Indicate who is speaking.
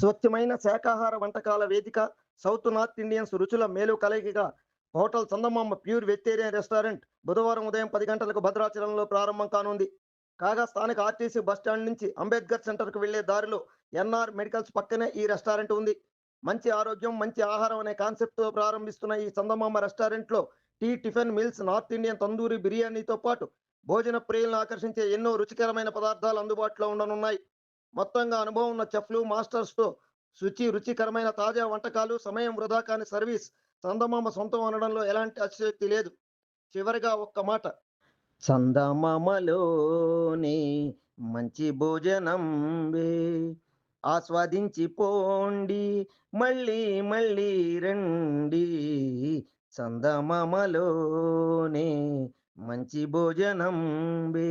Speaker 1: స్వచ్ఛమైన శాకాహార వంటకాల వేదిక సౌత్ నార్త్ ఇండియన్స్ రుచుల మేలు కలయికగా hotel Chandamama pure vegetarian restaurant బుధవారం ఉదయం పది గంటలకు భద్రాచలంలో ప్రారంభం కానుంది. కాగా స్థానిక ఆర్టీసీ బస్టాండ్ నుంచి అంబేద్కర్ సెంటర్కు వెళ్ళే దారిలో ఎన్ఆర్ మెడికల్స్ పక్కనే ఈ రెస్టారెంట్ ఉంది. మంచి ఆరోగ్యం మంచి ఆహారం అనే కాన్సెప్ట్తో ప్రారంభిస్తున్న ఈ చందమామ రెస్టారెంట్లో tea tiffin meals north Indian tandoori బిర్యానీతో పాటు భోజన ప్రియులను ఆకర్షించే ఎన్నో రుచికరమైన పదార్థాలు అందుబాటులో ఉండనున్నాయి. మొత్తంగా అనుభవం ఉన్న చెఫ్లు మాస్టర్స్తో శుచి రుచికరమైన తాజా వంటకాలు సమయం వృధా కాని సర్వీస్ చందమామ సొంతం అనడంలో ఎలాంటి అతిశక్తి లేదు. చివరిగా ఒక్క మాట. చందమామలోని మంచి భోజనం వే. ఆస్వాదించి పోండి మళ్ళీ మళ్ళీ రండి. చందమామలోనే మంచి భోజనం
Speaker 2: బే